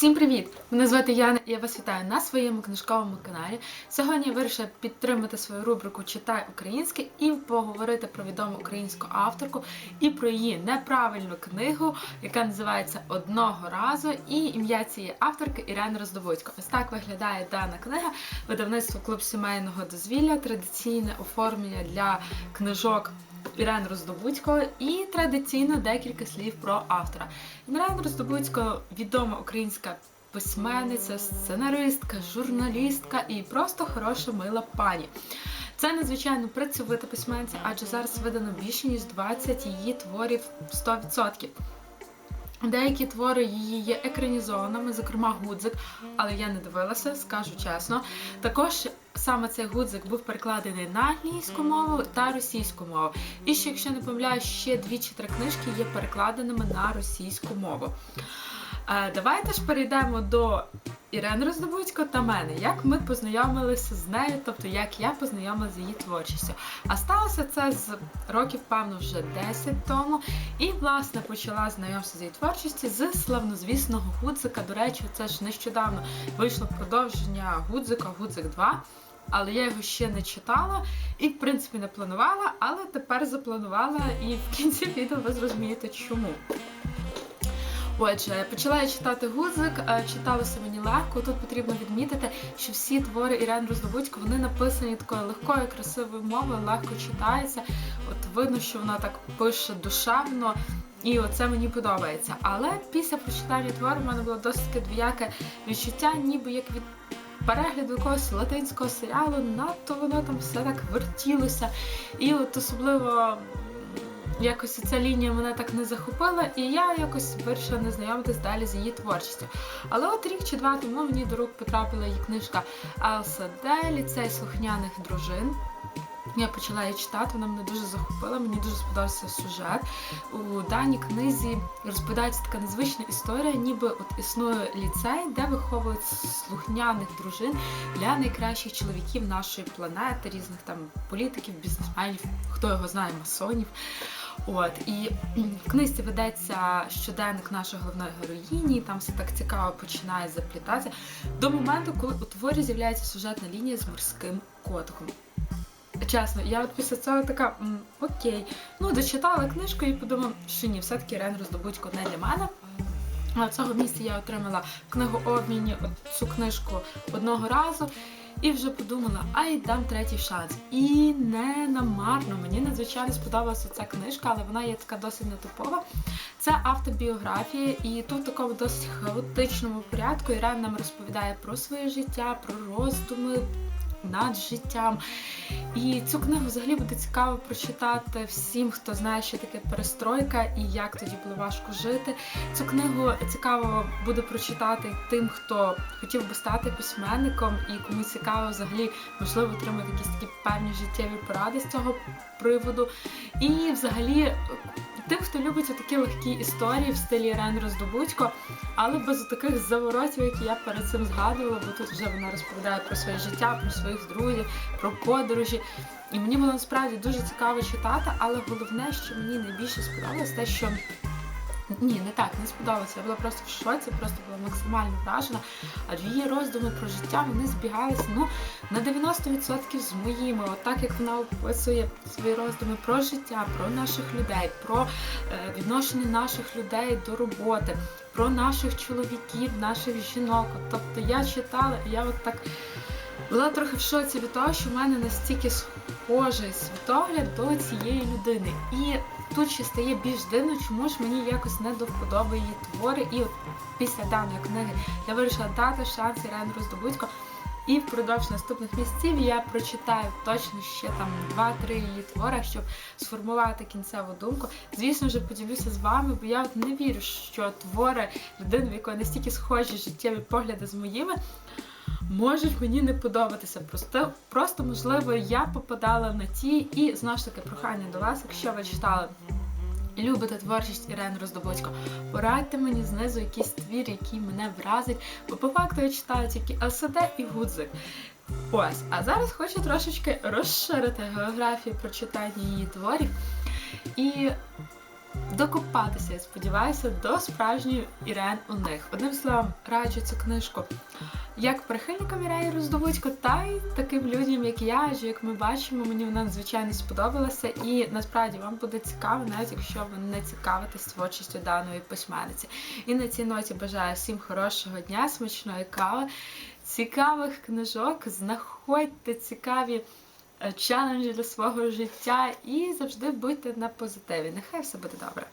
Всім привіт! Мене звати Яна і я вас вітаю на своєму книжковому каналі. Сьогодні я вирішила підтримати свою рубрику Читай українське і поговорити про відому українську авторку і про її неправильну книгу, яка називається Одного разу. І ім'я цієї авторки Ірена Роздобудько. Ось так виглядає дана книга. Видавництво клуб сімейного дозвілля, традиційне оформлення для книжок. Ірен Роздобудько і традиційно декілька слів про автора. Ірен Роздобудько відома українська письменниця, сценаристка, журналістка і просто хороша мила пані. Це надзвичайно працьовита письменниця, адже зараз видано більше ніж 20 її творів 100%. Деякі твори її є екранізованими, зокрема Гудзик, але я не дивилася, скажу чесно. Також саме цей Гудзик був перекладений на англійську мову та російську мову. І ще, якщо не помиляюсь, ще дві чи три книжки є перекладеними на російську мову. Е, Давайте ж перейдемо до Ірени Роздобудько та мене, як ми познайомилися з нею, тобто як я познайомилася з її творчістю. А сталося це з років, певно, вже 10 тому. І, власне, почала знайомитися з її творчістю з славнозвісного Гудзика. До речі, це ж нещодавно вийшло продовження Гудзика, Гудзик 2. Але я його ще не читала і, в принципі, не планувала, але тепер запланувала, і в кінці відео ви зрозумієте, чому. Отже, почала я читати гудзик, е, читалося мені легко. Тут потрібно відмітити, що всі твори Ірен Роздобудько вони написані такою легкою, красивою мовою, легко читається. От видно, що вона так пише душевно. І оце мені подобається. Але після прочитання твору в мене було досить двояке відчуття, ніби як від перегляду якогось латинського серіалу, надто воно там все так вертілося. І от особливо якось ця лінія мене так не захопила, і я якось вирішила не знайомитись далі з її творчістю. Але от рік чи два тому мені до рук потрапила її книжка Елса Де, ліцей слухняних дружин. Я почала її читати, вона мене дуже захопила, мені дуже сподобався сюжет. У даній книзі розповідається така незвична історія, ніби от існує ліцей, де виховують слухняних дружин для найкращих чоловіків нашої планети, різних там політиків, бізнесменів, хто його знає, масонів. От і в книзі ведеться щоденник нашої головної героїні, там все так цікаво починає заплітатися до моменту, коли у творі з'являється сюжетна лінія з морським котиком. Чесно, я от після цього така окей. Ну, дочитала книжку і подумала, що ні, все-таки Рен Роздобудько не для мене. А цього місця я отримала книгу обміні цю книжку одного разу. І вже подумала, ай дам третій шанс. І не намарно. Мені надзвичайно сподобалася ця книжка, але вона є така досить нетипова. Це автобіографія, і тут в такому досить хаотичному порядку Ірен нам розповідає про своє життя, про роздуми над життям. І цю книгу взагалі буде цікаво прочитати всім, хто знає, що таке перестройка і як тоді було важко жити. Цю книгу цікаво буде прочитати тим, хто хотів би стати письменником, і кому цікаво взагалі можливо отримати якісь такі певні життєві поради з цього приводу. І взагалі. Тим, хто любить такі легкі історії в стилі Рен Роздобудько, але без таких заворотів, які я перед цим згадувала, бо тут вже вона розповідає про своє життя, про своїх друзів, про подорожі. І мені було насправді дуже цікаво читати, але головне, що мені найбільше сподобалось, те, що ні, не так, не сподобалося. Я була просто в шоці, просто була максимально вражена. Адже її роздуми про життя вони збігалися ну, на 90% з моїми. От так як вона описує свої роздуми про життя, про наших людей, про е, відношення наших людей до роботи, про наших чоловіків, наших жінок. Тобто я читала, я от так. Була трохи в шоці від того, що в мене настільки схожий світогляд до цієї людини. І тут ще стає більш дивно, чому ж мені якось не до її твори. І от після даної книги я вирішила дати шанс Ірен Роздобудько. І впродовж наступних місяців я прочитаю точно ще там 2-3 її твори, щоб сформувати кінцеву думку. Звісно ж, поділюся з вами, бо я от не вірю, що твори людини, в якої настільки схожі життєві погляди з моїми можуть мені не подобатися. Просто, просто можливо, я попадала на ті, і знову ж таки прохання до вас, якщо ви читали. Любите творчість Ірени Роздобудько, порадьте мені знизу якийсь твір, який мене вразить, бо по факту я читаю тільки ЛСД і Гудзик. Ось, а зараз хочу трошечки розширити географію прочитання її творів. І докопатися, я сподіваюся, до справжньої Ірен у них. Одним словом, раджу цю книжку як прихильникам Ірени Роздовудько, та й таким людям, як я, адже як ми бачимо, мені вона надзвичайно сподобалася, і насправді вам буде цікаво, навіть якщо ви не цікавитесь творчістю даної письменниці. І на цій ноті бажаю всім хорошого дня, смачної кави, цікавих книжок, знаходьте цікаві челенджі для свого життя і завжди будьте на позитиві. Нехай все буде добре.